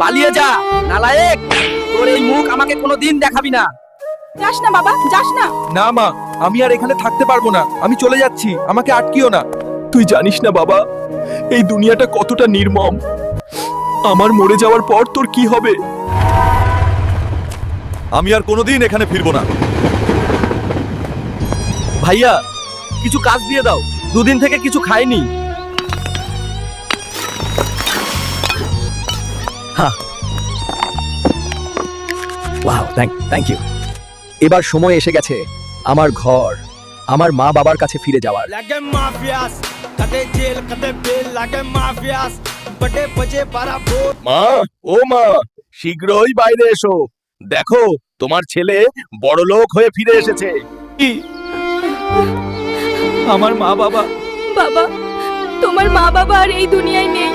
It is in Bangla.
পালিয়ে যা নালায়েক। তোর এই মুখ আমাকে কোনোদিন দেখাবি না। যাস না বাবা যাস না। না মা আমি আর এখানে থাকতে পারব না। আমি চলে যাচ্ছি আমাকে আটকিও না। তুই জানিস না বাবা এই দুনিয়াটা কতটা নির্মম। আমার মরে যাওয়ার পর তোর কি হবে? আমি আর কোনোদিন এখানে ফিরবো না। ভাইয়া কিছু কাজ দিয়ে দাও। দুদিন থেকে কিছু খাইনি। ওয়াও থ্যাংক থ্যাংক ইউ এবার সময় এসে গেছে আমার ঘর আমার মা বাবার কাছে ফিরে যাওয়ার। লাগে মাফিয়াস কাতে জেল কাতে বেল লাগে মাফিয়াস। বটে বজে বারা ভোর। মা ও মা শীঘ্রই বাইরে এসো। দেখো তোমার ছেলে বড়লোক হয়ে ফিরে এসেছে। আমার মা বাবা। বাবা তোমার মা বাবা আর এই দুনিয়ায় নেই।